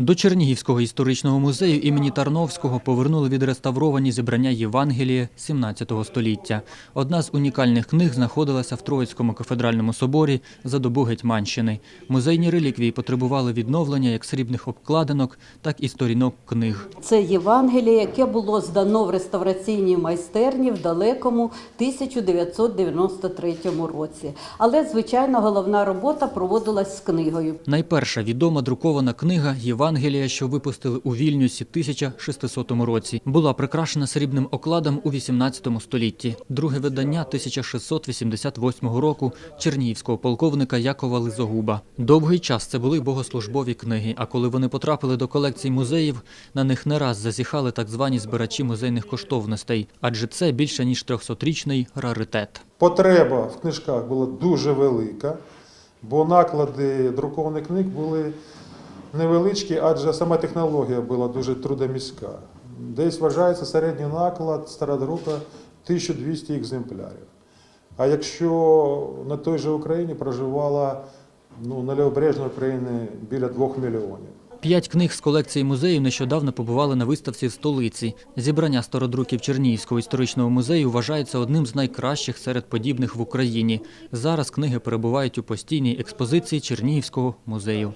До Чернігівського історичного музею імені Тарновського повернули відреставровані зібрання Євангелія 17 століття. Одна з унікальних книг знаходилася в Троїцькому кафедральному соборі за добу Гетьманщини. Музейні реліквії потребували відновлення як срібних обкладинок, так і сторінок книг. Це Євангеліє, яке було здано в реставраційній майстерні в далекому 1993 році. Але, звичайно, головна робота проводилась з книгою. Найперша відома друкована книга Євангелія, що випустили у Вільнюсі 1600 році, була прикрашена срібним окладом у 18 столітті. Друге видання 1688 року чернігівського полковника Якова Лизогуба. Довгий час це були богослужбові книги. А коли вони потрапили до колекцій музеїв, на них не раз зазіхали так звані збирачі музейних коштовностей, адже це більше ніж 300-річний раритет. Потреба в книжках була дуже велика, бо наклади друкованих книг були невеличкі, адже сама технологія була дуже трудоміська. Десь вважається середній наклад стародрука 1200 екземплярів. А якщо на той же Україні проживало ну, на лівобережній Україні біля 2 мільйонів. П'ять книг з колекції музею нещодавно побували на виставці в столиці. Зібрання стародруків Чернігівського історичного музею вважається одним з найкращих серед подібних в Україні. Зараз книги перебувають у постійній експозиції Чернігівського музею.